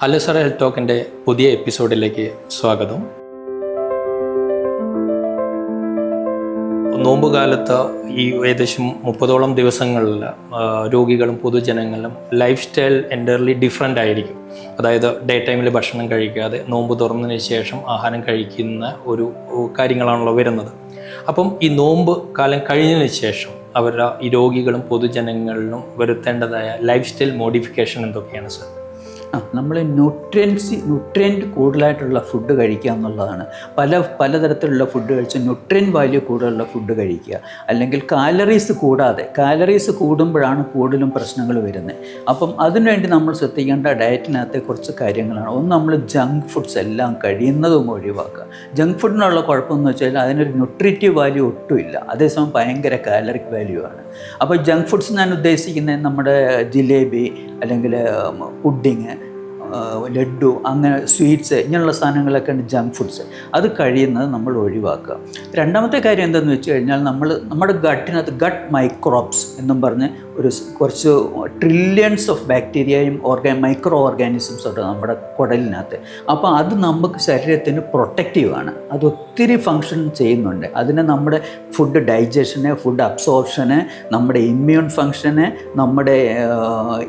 Hello sir health ടോക്കിന്റെ പുതിയ എപ്പിസോഡിലേക്ക് സ്വാഗതം. നോമ്പുകാലത്ത് ഈ ഏകദേശം മുപ്പതോളം ദിവസങ്ങളിൽ രോഗികളും പൊതുജനങ്ങളും ലൈഫ് സ്റ്റൈൽ എന്റർലി ഡിഫറെന്റ് ആയിരിക്കും. അതായത് ഡേ ടൈമിൽ ഭക്ഷണം കഴിക്കാതെ നോമ്പ് തുറന്നതിന് ശേഷം ആഹാരം കഴിക്കുന്ന ഒരു കാര്യങ്ങളാണല്ലോ വരുന്നത്. അപ്പം ഈ നോമ്പ് കാലം കഴിഞ്ഞതിന് ശേഷം അവരുടെ ഈ രോഗികളും പൊതുജനങ്ങളിലും വരുത്തേണ്ടതായ ലൈഫ് സ്റ്റൈൽ മോഡിഫിക്കേഷൻ എന്തൊക്കെയാണ് സാർ ആ നമ്മൾ ന്യൂട്രിയൻസി ന്യൂട്രിയന്റ് കൂടുതലായിട്ടുള്ള ഫുഡ് കഴിക്കുക എന്നുള്ളതാണ്. പല പലതരത്തിലുള്ള ഫുഡ് കഴിച്ച് ന്യൂട്രിയൻ വാല്യൂ കൂടുതലുള്ള ഫുഡ് കഴിക്കുക. അല്ലെങ്കിൽ കാലറീസ് കൂടാതെ കാലറീസ് കൂടുമ്പോഴാണ് കൂടുതലും പ്രശ്നങ്ങൾ വരുന്നത്. അപ്പം അതിനുവേണ്ടി നമ്മൾ ശ്രദ്ധിക്കേണ്ട ഡയറ്റിനകത്തെ കുറച്ച് കാര്യങ്ങളാണ്. ഒന്ന് നമ്മൾ ജങ്ക് ഫുഡ്സ് എല്ലാം കഴിയുന്നതും ഒഴിവാക്കുക. ജങ്ക് ഫുഡിനുള്ള കുഴപ്പമെന്ന് വെച്ചാൽ അതിനൊരു ന്യൂട്രിറ്റീവ് വാല്യൂ ഒട്ടുമില്ല. അതേസമയം ഭയങ്കര കാലറിക് വാല്യൂ ആണ്. അപ്പോൾ ജങ്ക് ഫുഡ്സ് ഞാൻ ഉദ്ദേശിക്കുന്നത് നമ്മുടെ ജിലേബി അല്ലെങ്കിൽ പുഡിങ് ലഡു അങ്ങനെ സ്വീറ്റ്സ് ഇങ്ങനെയുള്ള സാധനങ്ങളൊക്കെ ഉണ്ട് ജങ്ക് ഫുഡ്സ്. അത് കഴിയുന്നത് നമ്മൾ ഒഴിവാക്കുക. രണ്ടാമത്തെ കാര്യം എന്തെന്ന് വെച്ച് കഴിഞ്ഞാൽ നമ്മൾ നമ്മുടെ ഗട്ടിനകത്ത് ഗട്ട് മൈക്രോബ്സ് എന്നും പറഞ്ഞ് ഒരു കുറച്ച് ട്രില്യൺസ് ഓഫ് ബാക്ടീരിയയും ഓർഗാ മൈക്രോ ഓർഗാനിസംസ് ഉണ്ട് നമ്മുടെ കുടലിനകത്ത്. അപ്പോൾ അത് നമുക്ക് ശരീരത്തിന് പ്രൊട്ടക്റ്റീവാണ് അത് ഒത്തിരി ഫങ്ഷൻ ചെയ്യുന്നുണ്ട്. അതിനെ നമ്മുടെ ഫുഡ് ഡൈജഷന് ഫുഡ് അബ്സോർപ്ഷന് നമ്മുടെ ഇമ്മ്യൂൺ ഫങ്ഷന് നമ്മുടെ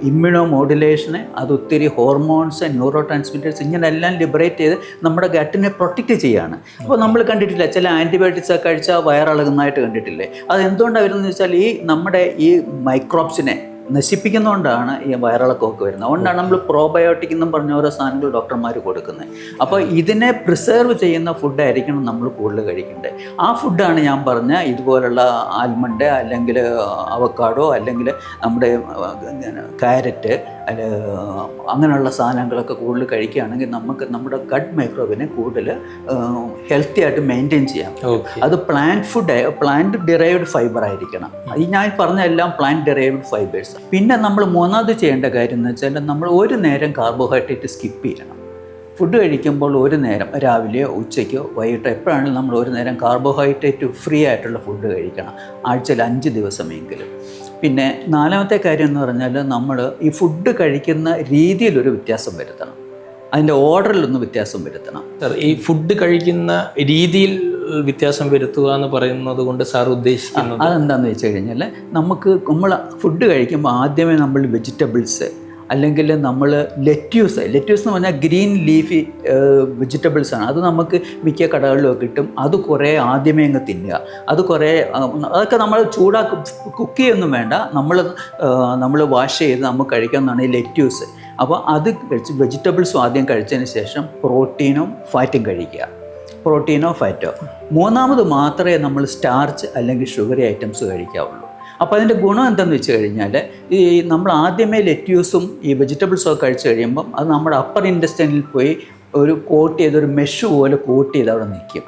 ഇമ്മ്യൂണോ മോഡുലേഷന് അത് ഒത്തിരി ഹോർമോൺസ് ന്യൂറോ ട്രാൻസ്മിറ്റേഴ്സ് ഇങ്ങനെല്ലാം ലിബറേറ്റ് ചെയ്ത് നമ്മുടെ ഗട്ടിനെ പ്രൊട്ടക്റ്റ് ചെയ്യുകയാണ് അപ്പോൾ നമ്മൾ കണ്ടിട്ടില്ല ചില ആന്റിബയോട്ടിക്സ് ഒക്കെ കഴിച്ചാൽ വയറിളകുന്നതായിട്ട് കണ്ടിട്ടില്ലേ? അത് എന്തുകൊണ്ടാണ് വരുന്നത് വെച്ചാൽ ഈ നമ്മുടെ ഈ മൈക്രോബ്സിനെ നശിപ്പിക്കുന്നതുകൊണ്ടാണ് ഈ വയറിളക്കമൊക്കെ വരുന്നത്. അതുകൊണ്ടാണ് നമ്മൾ പ്രോബയോട്ടിക് എന്നും പറഞ്ഞ ഓരോ സാധനങ്ങൾ ഡോക്ടർമാർ കൊടുക്കുന്നത്. അപ്പോൾ ഇതിനെ പ്രിസേർവ് ചെയ്യുന്ന ഫുഡായിരിക്കണം നമ്മൾ കൂടുതൽ കഴിക്കേണ്ടത്. ആ ഫുഡാണ് ഞാൻ പറഞ്ഞ ഇതുപോലുള്ള ആൽമണ്ട് അല്ലെങ്കിൽ അവക്കാഡോ അല്ലെങ്കിൽ നമ്മുടെ ക്യാരറ്റ് അല്ല അങ്ങനെയുള്ള സാധനങ്ങളൊക്കെ കൂടുതൽ കഴിക്കുകയാണെങ്കിൽ നമുക്ക് നമ്മുടെ ഗഡ് മൈക്രോബിനെ കൂടുതൽ ഹെൽത്തി ആയിട്ട് മെയിന്റെയിൻ ചെയ്യാം. അത് plant food plant derived fibre ആയിരിക്കണം. ഈ ഞാൻ പറഞ്ഞ എല്ലാം പ്ലാന്റ് ഡിറൈവ്ഡ് ഫൈബേഴ്സ് പിന്നെ നമ്മൾ മൂന്നാമത് ചെയ്യേണ്ട കാര്യം എന്ന് വെച്ചാൽ നമ്മൾ ഒരു നേരം കാർബോഹൈഡ്രേറ്റ് സ്കിപ്പ് ചെയ്യണം. ഫുഡ് കഴിക്കുമ്പോൾ ഒരു നേരം രാവിലെയോ ഉച്ചയ്ക്കോ വൈകിട്ടോ എപ്പോഴാണെങ്കിലും നമ്മൾ ഒരു നേരം കാർബോഹൈഡ്രേറ്റ് ഫ്രീ ആയിട്ടുള്ള ഫുഡ് കഴിക്കണം. ആഴ്ചയിൽ അഞ്ച് ദിവസമെങ്കിലും. പിന്നെ നാലാമത്തെ കാര്യം എന്ന് പറഞ്ഞാൽ നമ്മൾ ഈ ഫുഡ് കഴിക്കുന്ന രീതിയിലൊരു വ്യത്യാസം വരുത്തണം. അതിന്റെ ഓർഡറിലൊന്ന് വ്യത്യാസം വരുത്തണം. സാർ ഈ ഫുഡ് കഴിക്കുന്ന രീതിയിൽ വ്യത്യാസം വരുത്തുക എന്ന് പറയുന്നത് കൊണ്ട് സാർ ഉദ്ദേശിക്കുന്നത്? അതെന്താണെന്ന് വെച്ച് കഴിഞ്ഞാൽ നമുക്ക് നമ്മൾ ഫുഡ് കഴിക്കുമ്പോൾ ആദ്യമേ നമ്മൾ വെജിറ്റബിൾസ് അല്ലെങ്കിൽ നമ്മൾ ലെറ്റ്യൂസ് ലെറ്റ്യൂസ് എന്ന് പറഞ്ഞാൽ ഗ്രീൻ ലീഫി വെജിറ്റബിൾസ് ആണ്. അത് നമുക്ക് മിക്ക കടകളിലും കിട്ടും. അത് കുറേ ആദ്യമേ അങ്ങ് തിന്നുക. അത് കുറേ അതൊക്കെ നമ്മൾ ചൂടാക്കി കുക്ക് ചെയ്യൊന്നും വേണ്ട. നമ്മൾ നമ്മൾ വാഷ് ചെയ്ത് നമുക്ക് കഴിക്കാവുന്നതാണ് ഈ ലെറ്റ്യൂസ്. അപ്പോൾ അത് കഴിച്ച് വെജിറ്റബിൾസും ആദ്യം കഴിച്ചതിന് ശേഷം പ്രോട്ടീനും ഫാറ്റും കഴിക്കുക. പ്രോട്ടീനോ ഫാറ്റോ മൂന്നാമത് മാത്രമേ നമ്മൾ സ്റ്റാർച്ച് അല്ലെങ്കിൽ ഷുഗറി ഐറ്റംസ് കഴിക്കാവുള്ളൂ. അപ്പോൾ അതിന്റെ ഗുണം എന്തെന്ന് വെച്ച് കഴിഞ്ഞാൽ ഈ നമ്മൾ ആദ്യമേ ലെറ്റ്യൂസും ഈ വെജിറ്റബിൾസും ഒക്കെ കഴിച്ച് കഴിയുമ്പം അത് നമ്മുടെ അപ്പർ ഇൻഡസ്റ്റൈനിൽ പോയി ഒരു കോട്ട് ചെയ്ത് ഒരു മെഷ് പോലെ കോട്ട് ചെയ്ത് അവിടെ നിൽക്കും.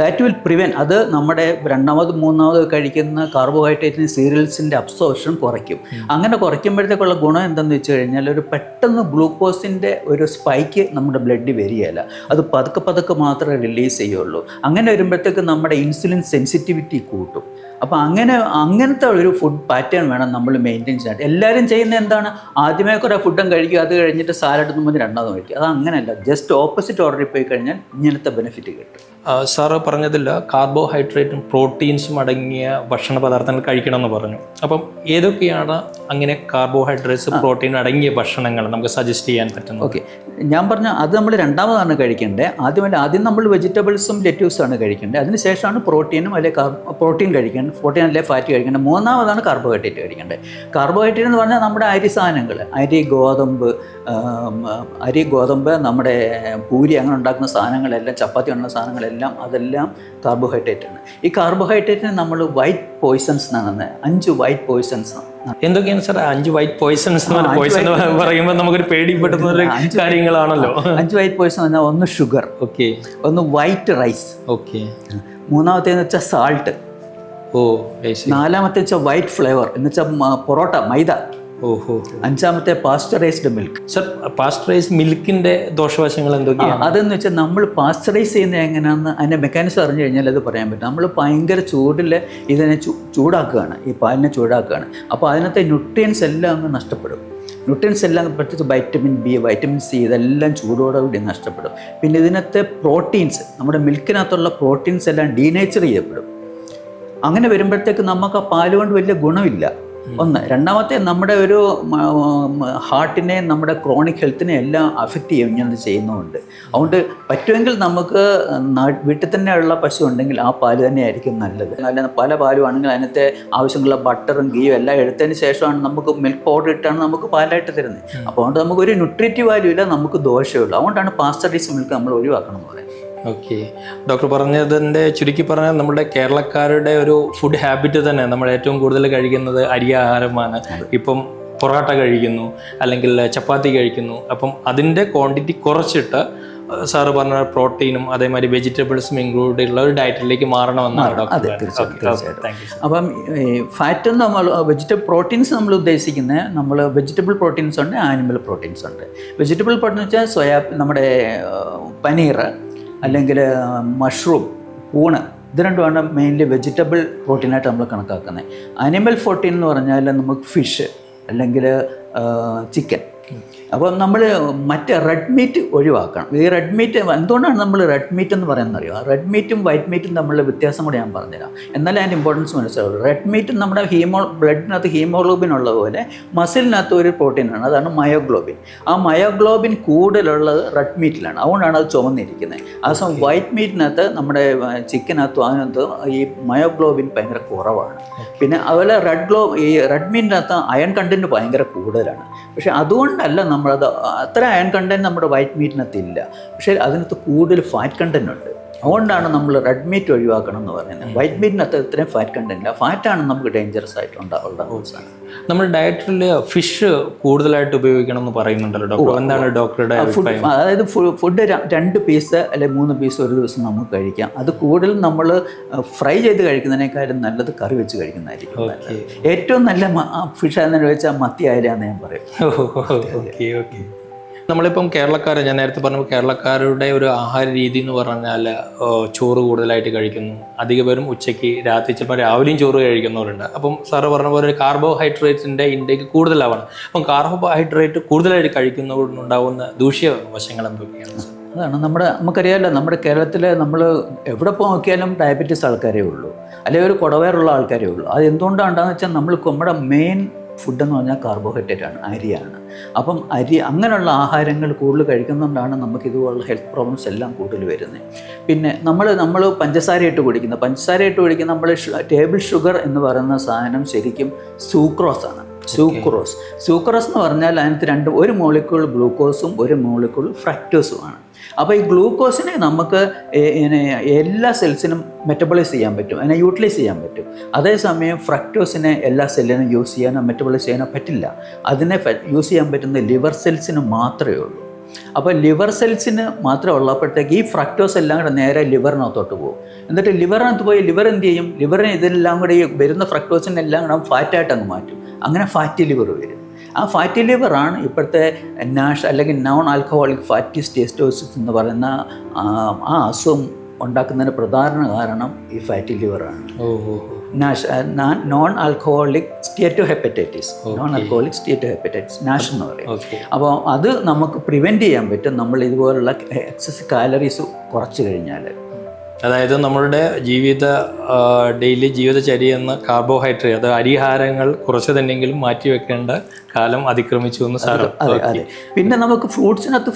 ദാറ്റ് വിൽ പ്രിവെൻ അത് നമ്മുടെ രണ്ടാമത് മൂന്നാമത് കഴിക്കുന്ന കാർബോഹൈഡ്രേറ്റിന് സീരിയൽസിന്റെ അബ്സോർഷൻ കുറയ്ക്കും. അങ്ങനെ കുറയ്ക്കുമ്പോഴത്തേക്കുള്ള ഗുണം എന്തെന്ന് വെച്ച് കഴിഞ്ഞാൽ ഒരു പെട്ടെന്ന് ഗ്ലൂക്കോസിന്റെ ഒരു സ്പൈക്ക് നമ്മുടെ ബ്ലഡിൽ വരികയില്ല. അത് പതുക്കെ പതുക്കെ മാത്രമേ റിലീസ് ചെയ്യുള്ളൂ. അങ്ങനെ വരുമ്പോഴത്തേക്ക് നമ്മുടെ ഇൻസുലിൻ സെൻസിറ്റിവിറ്റി കൂട്ടും. അപ്പോൾ അങ്ങനെ അങ്ങനത്തെ ഒരു ഫുഡ് പാറ്റേൺ വേണം നമ്മൾ മെയിന്റെയിൻ ചെയ്യാൻ. എല്ലാവരും ചെയ്യുന്നത് എന്താണ്? ആദ്യമേ കുറേ ഫുഡും കഴിക്കുക അത് കഴിഞ്ഞിട്ട് സാലഡ് നമ്മൾ രണ്ടാമതും കഴിക്കുക അത് അങ്ങനെയല്ല. ജസ്റ്റ് ഓപ്പോസിറ്റ് ഓർഡറിൽ പോയി കഴിഞ്ഞാൽ ഇങ്ങനത്തെ ബെനിഫിറ്റ് കിട്ടും. സാറ് പറഞ്ഞതിൽ കാർബോഹൈഡ്രേറ്റും പ്രോട്ടീൻസും അടങ്ങിയ ഭക്ഷണ പദാർത്ഥങ്ങൾ കഴിക്കണം എന്ന് പറഞ്ഞു. അപ്പം ഏതൊക്കെയാണ് അങ്ങനെ കാർബോഹൈഡ്രേറ്റ്സ് പ്രോട്ടീൻ അടങ്ങിയ ഭക്ഷണങ്ങൾ നമുക്ക് സജസ്റ്റ് ചെയ്യാൻ പറ്റുന്നത്? ഓക്കെ. ഞാൻ പറഞ്ഞ അത് നമ്മൾ രണ്ടാമതാണ് കഴിക്കേണ്ടത്. ആദ്യമല്ല ആദ്യം നമ്മൾ വെജിറ്റബിൾസും ലെറ്റ്യൂസാണ് കഴിക്കേണ്ടത്. അതിനുശേഷമാണ് പ്രോട്ടീനും അല്ലെങ്കിൽ പ്രോട്ടീൻ കഴിക്കേണ്ടത്. പ്രോട്ടീൻ അല്ലെങ്കിൽ ഫാറ്റ് കഴിക്കേണ്ടത്. മൂന്നാമതാണ് കാർബോഹൈഡ്രേറ്റ് കഴിക്കേണ്ടത്. കാർബോഹൈഡ്രേറ്റ് എന്ന് പറഞ്ഞാൽ നമ്മുടെ അരി സാധനങ്ങൾ. അരി ഗോതമ്പ് അരി ഗോതമ്പ് നമ്മുടെ പൂരി അങ്ങനെ ഉണ്ടാക്കുന്ന സാധനങ്ങളെല്ലാം ചപ്പാത്തി ഉള്ള സാധനങ്ങളെല്ലാം അതെല്ലാം കാർബോഹൈഡ്രേറ്റ് ആണ്. ഈ കാർബോഹൈഡ്രേറ്റിന് നമ്മൾ വൈറ്റ് പോയിസൺസ് എന്നാണ്. അഞ്ച് വൈറ്റ് പോയിസൺസ് എന്തൊക്കെയാണ് സാർ അഞ്ച് വൈറ്റ് പോയിസൺസ് പോയ്സൺ പറയുമ്പോൾ നമുക്കൊരു പേടിപ്പെടുന്ന കാര്യങ്ങളാണല്ലോ. അഞ്ച് വൈറ്റ് പോയിസൺ പറഞ്ഞാൽ ഒന്ന് ഷുഗർ ഓക്കെ ഒന്ന് വൈറ്റ് റൈസ് ഓക്കെ മൂന്നാമത്തേന്ന് വെച്ചാൽ സാൾട്ട് ഓ. നാലാമത്തെ വെച്ചാൽ വൈറ്റ് ഫ്ലേവർ എന്ന് വെച്ചാൽ പൊറോട്ട മൈദ. ഓഹോ. അഞ്ചാമത്തെ പാസ്ചറൈസ്ഡ് മിൽക്ക് സർ പാസ്റ്ററൈസ്ഡ് മിൽക്കിന്റെ ദോഷവശങ്ങൾ എന്തൊക്കെയാണ്? അതെന്ന് വെച്ചാൽ നമ്മൾ പാസ്ചറൈസ് ചെയ്യുന്ന എങ്ങനെയാണെന്ന് അതിന്റെ മെക്കാനിസം അറിഞ്ഞു കഴിഞ്ഞാൽ അത് പറയാൻ പറ്റും. നമ്മൾ ഭയങ്കര ചൂടിൽ ഇതിനെ ചൂടാക്കുകയാണ്. ഈ പാലിനെ ചൂടാക്കുകയാണ്. അപ്പോൾ അതിനകത്തെ ന്യൂട്രിയൻസ് എല്ലാം അങ്ങ് നഷ്ടപ്പെടും. ന്യൂട്രിയൻസ് എല്ലാം പ്രത്യേകിച്ച് വൈറ്റമിൻ ബി വൈറ്റമിൻ സി ഇതെല്ലാം ചൂടോടുകൂടി നഷ്ടപ്പെടും. പിന്നെ ഇതിനകത്തെ പ്രോട്ടീൻസ് നമ്മുടെ മിൽക്കിനകത്തുള്ള പ്രോട്ടീൻസ് എല്ലാം ഡീനേച്ചർ ചെയ്യപ്പെടും അങ്ങനെ വരുമ്പോഴത്തേക്ക് നമുക്ക് ആ പാൽ കൊണ്ട് വലിയ ഗുണമില്ല. ഒന്ന്. രണ്ടാമത്തെ നമ്മുടെ ഒരു ഹാർട്ടിനെ നമ്മുടെ ക്രോണിക് ഹെൽത്തിനെ എല്ലാം അഫക്റ്റ് ചെയ്യും ഇങ്ങനെ ചെയ്യുന്നതുകൊണ്ട്. അതുകൊണ്ട് പറ്റുമെങ്കിൽ നമുക്ക് വീട്ടിൽ തന്നെയുള്ള പശു ഉണ്ടെങ്കിൽ ആ പാൽ തന്നെയായിരിക്കും നല്ലത്. അല്ല പല പാലും ആണെങ്കിൽ അതിനകത്തെ ആവശ്യമുള്ള ബട്ടറും ഗീയും എല്ലാം എടുത്തതിന് ശേഷമാണ് നമുക്ക് മിൽക്ക് പൗഡർ ഇട്ടാണ് നമുക്ക് പാലായിട്ട് തരുന്നത്. അപ്പോൾ അതുകൊണ്ട് നമുക്ക് ഒരു ന്യൂട്രീറ്റീവ് വാല്യൂ ഇല്ല നമുക്ക് ദോഷമുള്ളൂ അതുകൊണ്ടാണ് പാസ്റ്ററൈസ് മിൽക്ക് നമ്മൾ ഒഴിവാക്കണം എന്ന് പറയുന്നത്. ഓക്കെ ഡോക്ടർ പറഞ്ഞതിന്റെ ചുരുക്കി പറഞ്ഞാൽ നമ്മുടെ കേരളക്കാരുടെ ഒരു ഫുഡ് ഹാബിറ്റ് തന്നെ നമ്മൾ ഏറ്റവും കൂടുതൽ കഴിക്കുന്നത് അരി ആഹാരമാണ്. ഇപ്പം പൊറോട്ട കഴിക്കുന്നു അല്ലെങ്കിൽ ചപ്പാത്തി കഴിക്കുന്നു. അപ്പം അതിന്റെ ക്വാണ്ടിറ്റി കുറച്ചിട്ട് സാറ് പറഞ്ഞ പ്രോട്ടീനും അതേമാതിരി വെജിറ്റബിൾസും ഇൻക്ലൂഡ് ഉള്ള ഒരു ഡയറ്റിലേക്ക് മാറണമെന്നാണ് അതെ, ഡോക്ടർ തീർച്ചയായും, തീർച്ചയായും. അപ്പം ഫാറ്റ് നമ്മൾ വെജിറ്റബിൾ പ്രോട്ടീൻസ് നമ്മൾ ഉദ്ദേശിക്കുന്നത് നമ്മൾ വെജിറ്റബിൾ പ്രോട്ടീൻസ് ഉണ്ട് ആനിമൽ പ്രോട്ടീൻസ് ഉണ്ട്. വെജിറ്റബിൾ പ്രോട്ടീൻ വെച്ചാൽ സോയാ നമ്മുടെ പനീർ അല്ലെങ്കിൽ മഷ്റൂം ഊണ് ഇത് രണ്ടുമാണ് മെയിൻലി വെജിറ്റബിൾ പ്രോട്ടീനായിട്ട് നമ്മൾ കണക്കാക്കുന്നത് അനിമൽ പ്രോട്ടീൻ എന്ന് പറഞ്ഞാൽ നമുക്ക് ഫിഷ് അല്ലെങ്കിൽ ചിക്കൻ അപ്പോൾ നമ്മൾ മറ്റേ റെഡ് മീറ്റ് ഒഴിവാക്കണം. ഈ റെഡ് മീറ്റ് എന്തുകൊണ്ടാണ് നമ്മൾ റെഡ് മീറ്റ് എന്ന് പറയുന്നത് അറിയുമോ റെഡ് മീറ്റും വൈറ്റ് മീറ്റും തമ്മിലുള്ള വ്യത്യാസം കൂടി ഞാൻ പറഞ്ഞുതരാം. എന്നാലേ അതിന്റെ ഇമ്പോർട്ടൻസ് മനസ്സിലാവുള്ളൂ. റെഡ് മീറ്റ് നമ്മുടെ ഹീമോ ബ്ലഡിനകത്ത് ഹീമോഗ്ലോബിൻ ഉള്ള പോലെ മസിലിനകത്ത് ഒരു പ്രോട്ടീനാണ് അതാണ് മയോഗ്ലോബിൻ ആ മയോഗ്ലോബിൻ കൂടുതലുള്ളത് റെഡ് മീറ്റിലാണ് അതുകൊണ്ടാണ് അത് ചുവന്നിരിക്കുന്നത് ആ സമയം വൈറ്റ് മീറ്റിനകത്ത് നമ്മുടെ ചിക്കനകത്തും അതിനകത്ത് ഈ മയോഗ്ലോബിൻ ഭയങ്കര കുറവാണ്. പിന്നെ അതുപോലെ റെഡ് ഗ്ലോ ഈ റെഡ് മീറ്റിനകത്ത് അയൺ കണ്ടന്റ് ഭയങ്കര കൂടുതലാണ്. പക്ഷേ അതുകൊണ്ടല്ല നമ്മളത് അത്ര അയൺ കണ്ടന്റ് നമ്മുടെ വൈറ്റ് മീറ്റിനകത്ത് ഇല്ല പക്ഷേ അതിനകത്ത് കൂടുതൽ ഫാറ്റ് കണ്ടന്റ് ഉണ്ട്. അതുകൊണ്ടാണ് നമ്മൾ റെഡ് മീറ്റ് ഒഴിവാക്കണം എന്ന് പറയുന്നത്. വൈറ്റ് മീറ്റിനകത്ത് ഇത്രയും ഫാറ്റ് കണ്ടില്ല ഫാറ്റാണ് നമുക്ക് ഡേഞ്ചറസ് ആയിട്ട് ഉണ്ടാവുള്ള നമ്മൾ ഡയറ്റിൽ ഫിഷ് കൂടുതലായിട്ട് ഉപയോഗിക്കണം എന്ന് പറയുന്നുണ്ടല്ലോ ഡോക്ടർ എന്താണ് ഡോക്ടറുടെ അതായത് ഫുഡ് രണ്ട് പീസ് അല്ലെങ്കിൽ മൂന്ന് പീസ് ഒരു ദിവസം നമുക്ക് കഴിക്കാം. അത് കൂടുതൽ നമ്മൾ ഫ്രൈ ചെയ്ത് കഴിക്കുന്നതിനേക്കാളും നല്ലത് കറി വെച്ച് കഴിക്കുന്നതായിരിക്കും ഏറ്റവും നല്ല ഫിഷ് എന്ന് വെച്ചാൽ മത്തി ആയാലാന്ന് ഞാൻ പറയും. Okay okay. നമ്മളിപ്പം കേരളക്കാർ ഞാൻ നേരത്തെ പറഞ്ഞു കേരളക്കാരുടെ ഒരു ആഹാര രീതി എന്ന് പറഞ്ഞാൽ ചോറ് കൂടുതലായിട്ട് കഴിക്കുന്നു. അധിക പേരും ഉച്ചയ്ക്ക് രാത്രി ചിലപ്പോൾ രാവിലെയും ചോറ് കഴിക്കുന്നവരുണ്ട്. അപ്പം സാറ് പറഞ്ഞ പോലെ ഒരു കാർബോഹൈഡ്രേറ്റിന്റെ ഇൻടേക്ക് കൂടുതലാവണം. അപ്പം കാർബോഹൈഡ്രേറ്റ് കൂടുതലായിട്ട് കഴിക്കുന്നവരുണ്ടാവുന്ന ദൂഷ്യ വശങ്ങൾ എന്തൊക്കെയാണ്? അതാണ് നമ്മുടെ നമുക്കറിയാമല്ലോ നമ്മുടെ കേരളത്തിൽ നമ്മൾ എവിടെ പോയി നോക്കിയാലും ഡയബറ്റീസ് ആൾക്കാരേ ഉള്ളൂ. അല്ലെങ്കിൽ ഒരു കുടവയറുള്ള ആൾക്കാരേ ഉള്ളൂ. അത് എന്തുകൊണ്ടാണെന്ന് വെച്ചാൽ നമ്മൾ നമ്മുടെ മെയിൻ ഫുഡ് എന്ന് പറഞ്ഞാൽ കാർബോഹൈഡ്രേറ്റ് ആണ് അരിയാണ്. അപ്പം അരി അങ്ങനെയുള്ള ആഹാരങ്ങൾ കൂടുതൽ കഴിക്കുന്നതുകൊണ്ടാണ് നമുക്ക് ഇതുപോലുള്ള ഹെൽത്ത് പ്രോബ്ലംസ് എല്ലാം കൂടുതൽ വരുന്നത് പിന്നെ നമ്മൾ നമ്മൾ പഞ്ചസാര ഇട്ട് കുടിക്കുന്ന. പഞ്ചസാര ഇട്ട് കുടിക്കുന്ന നമ്മൾ ടേബിൾ ഷുഗർ എന്ന് പറയുന്ന സാധനം ശരിക്കും സൂക്രോസ് ആണ്. സൂക്രോസ് സൂക്രോസ് എന്ന് പറഞ്ഞാൽ അതിനകത്ത് രണ്ട് ഒരു മോളിക്കൂൾ ഗ്ലൂക്കോസും ഒരു മോളിക്കൂൾ ഫ്രക്ടോസുമാണ് അപ്പോൾ ഈ ഗ്ലൂക്കോസിനെ നമുക്ക് എല്ലാ സെൽസിനും മെറ്റബോളൈസ് ചെയ്യാൻ പറ്റും അതിനെ യൂട്ടിലൈസ് ചെയ്യാൻ പറ്റും. അതേസമയം ഫ്രക്ടോസിനെ എല്ലാ സെല്ലിനും യൂസ് ചെയ്യാനോ മെറ്റബോളൈസ് ചെയ്യാനോ പറ്റില്ല. അതിനെ യൂസ് ചെയ്യാൻ പറ്റുന്ന ലിവർ സെൽസിന് മാത്രമേ ഉള്ളൂ. അപ്പോൾ ലിവർ സെൽസിന് മാത്രമേ ഉള്ളപ്പോഴത്തേക്ക് ഈ ഫ്രക്ടോസ് എല്ലാം കൂടെ നേരെ ലിവറിനകത്തോട്ട് പോകും. എന്നിട്ട് ലിവറിനകത്ത് പോയി ലിവർ എന്ത് ചെയ്യും? ലിവറിന് ഇതെല്ലാം കൂടെ ഈ വരുന്ന ഫ്രക്ടോസിനെല്ലാം കൂടെ ഫാറ്റായിട്ട് അങ്ങ് മാറ്റും. അങ്ങനെ ഫാറ്റി ലിവർ വരും. ആ ഫാറ്റി ലിവറാണ് ഇപ്പോഴത്തെ നാഷ് അല്ലെങ്കിൽ നോൺ ആൽക്കഹോളിക് ഫാറ്റി സ്റ്റേസ്റ്റോസിസ് എന്ന് പറയുന്ന ആ അസുഖം ഉണ്ടാക്കുന്നതിന് പ്രധാന കാരണം ഈ fatty ലിവറാണ്. NASH non alcoholic steatohepatitis non alcoholic steatohepatitis NASH എന്ന് പറയും. അപ്പോൾ അത് നമുക്ക് പ്രിവെന്റ് ചെയ്യാൻ പറ്റും. നമ്മൾ ഇതുപോലുള്ള എക്സസ് കാലറീസ് കുറച്ച് കഴിഞ്ഞാൽ. അതായത് നമ്മളുടെ ജീവിത ഡെയിലി ജീവിതചര്യ എന്ന കാർബോഹൈഡ്രേറ്റ് അത് അരിഹാരങ്ങൾ കുറച്ച് തന്നെങ്കിലും മാറ്റി വെക്കേണ്ട കാലം അതിക്രമിച്ചു എന്ന് സാറ് അതെ അതെ പിന്നെ നമുക്ക് ഫ്രൂട്ട്സിനകത്ത്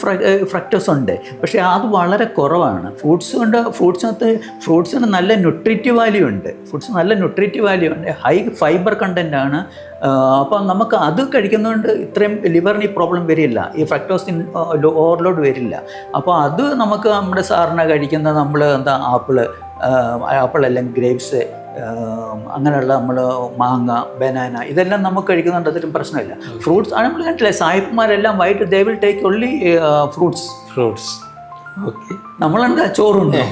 ഫ്രക്ടോസ് ഉണ്ട്. പക്ഷേ അത് വളരെ കുറവാണ്. ഫ്രൂട്ട്സ് കൊണ്ട് ഫ്രൂട്ട്സിനകത്ത് ഫ്രൂട്ട്സിന് നല്ല ന്യൂട്രീറ്റീവ് വാല്യൂ ഉണ്ട്. ഫ്രൂട്ട്സ് നല്ല ന്യൂട്രീറ്റീവ് വാല്യൂ ഉണ്ട്. ഹൈ ഫൈബർ കണ്ടന്റ് ആണ്. അപ്പം നമുക്ക് അത് കഴിക്കുന്നതുകൊണ്ട് ഇത്രയും ലിവറിന് ഈ പ്രോബ്ലം വരില്ല. ഈ ഫ്രക്ടോസിൻ ഓവർലോഡ് വരില്ല. അപ്പോൾ അത് നമുക്ക് നമ്മുടെ സാറിന് കഴിക്കുന്ന നമ്മൾ എന്താ ആപ്പിൾ ആപ്പിൾ അല്ലെങ്കിൽ ഗ്രേപ്സ് അങ്ങനെയുള്ള നമ്മൾ മാങ്ങ ബനാന ഇതെല്ലാം നമുക്ക് കഴിക്കുന്നുണ്ട് അതിലും പ്രശ്നമില്ല. ഫ്രൂട്ട്സ് ആണ് നമ്മൾ കണ്ടില്ലേ സാഹിബ്മാരെല്ലാം വൈകിട്ട് they will take only fruits fruits okay നമ്മളെന്താ ചോറുണ്ടോ?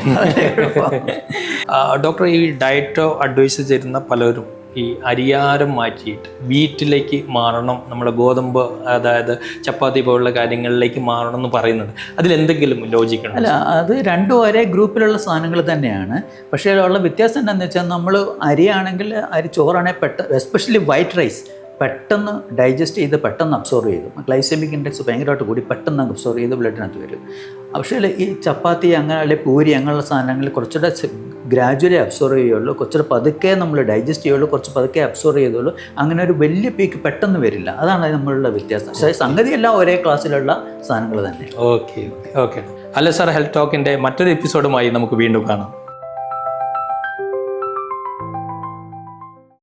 ഡോക്ടർ ഈ ഡയറ്റോ അഡ്വൈസ് ചെയ്യുന്ന പലരും ഈ അരിയാരം മാറ്റിയിട്ട് വീട്ടിലേക്ക് മാറണം നമ്മുടെ ഗോതമ്പ് അതായത് ചപ്പാത്തി പോലുള്ള കാര്യങ്ങളിലേക്ക് മാറണം എന്ന് പറയുന്നുണ്ട് അതിലെന്തെങ്കിലും ലോജിക്കുണ്ട് അല്ല അത് രണ്ടും ഒരേ ഗ്രൂപ്പിലുള്ള സാധനങ്ങൾ തന്നെയാണ്. പക്ഷേ ഉള്ള വ്യത്യാസം എന്താണെന്ന് വെച്ചാൽ നമ്മൾ അരിയാണെങ്കിൽ അരി ചോറാണെങ്കിൽ പെട്ട എസ്പെഷ്യലി വൈറ്റ് റൈസ് പെട്ടെന്ന് ഡൈജസ്റ്റ് ചെയ്ത് പെട്ടെന്ന് അബ്സോർവ് ചെയ്തു. ഗ്ലൈസമിക് ഇൻഡെക്സ് ഭയങ്കരമായിട്ട് കൂടി പെട്ടെന്ന് അബ്സോർവ് ചെയ്ത് ബ്ലഡിനകത്ത് വരും. പക്ഷേ ഈ ചപ്പാത്തി അങ്ങനെ അല്ലെങ്കിൽ പൂരി അങ്ങനെയുള്ള സാധനങ്ങൾ കുറച്ചുകൂടെ ഗ്രാജുവലി അബ്സോർവ് ചെയ്യുള്ളൂ കുറച്ച് പതുക്കെ നമ്മൾ ഡൈജസ്റ്റ് ചെയ്യുള്ളൂ കുറച്ച് പതുക്കെ അബ്സോർവ് ചെയ്തുള്ളൂ അങ്ങനെ ഒരു വലിയ പീക്ക് പെട്ടെന്ന് വരില്ല. അതാണ് നമ്മളുടെ വ്യത്യാസം. പക്ഷേ സംഗതിയെല്ലാം ഒരേ ക്ലാസ്സിലുള്ള സാധനങ്ങൾ തന്നെ ഓക്കെ ഓക്കെ അല്ല സാർ ഹെൽത്ത് ടോക്കിന്റെ മറ്റൊരു എപ്പിസോഡുമായി നമുക്ക് വീണ്ടും കാണാം.